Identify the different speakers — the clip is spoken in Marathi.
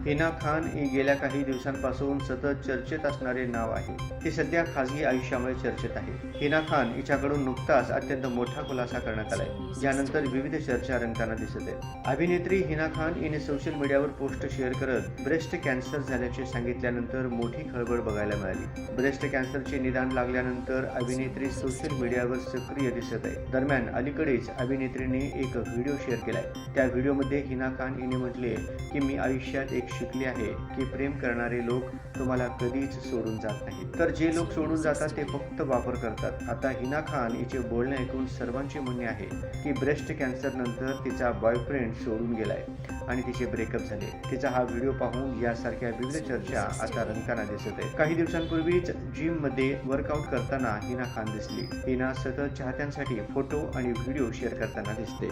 Speaker 1: हिना खान हे गेल्या काही दिवसांपासून सतत चर्चेत असणारे नाव आहे. ती सध्या खासगी आयुष्यामुळे चर्चेत आहे. हिना खान हिच्याकडून नुकताच अत्यंत मोठा खुलासा करण्यात आलाय. ज्यानंतर विविध चर्चा रंगताना दिसत आहे अभिनेत्री हिना खान हिने सोशल मीडियावर पोस्ट शेअर करत ब्रेस्ट कॅन्सर झाल्याचे सांगितल्यानंतर मोठी खळबळ बघायला मिळाली. ब्रेस्ट कॅन्सरचे निदान लागल्यानंतर अभिनेत्री सोशल मीडियावर सक्रिय दिसत आहे दरम्यान अलीकडेच अभिनेत्रीने एक व्हिडिओ शेअर केलाय. त्या व्हिडिओमध्ये हिना खान हिने म्हटले की मी आयुष्यात एक शिकले आहे की प्रेम करणारे लोक तुम्हाला कधीच सोडून जात नाही तर जे लोक सोडून जातात ते फक्त वापर करतात. आता हिना खान हिचे बोलणे ऐकून सर्वांचे म्हणणे आहे की ब्रेस्ट कॅन्सर नंतर तिचा बॉयफ्रेंड सोडून गेलाय आणि तिचे ब्रेकअप झाले. तिचा हा व्हिडिओ पाहून यासारख्या विविध चर्चा आता रंगताना दिसत आहे काही दिवसांपूर्वीच जिममध्ये वर्कआउट करताना हिना खान दिसली. हिना सतत चाहत्यांसाठी फोटो आणि व्हिडिओ शेअर करताना दिसते.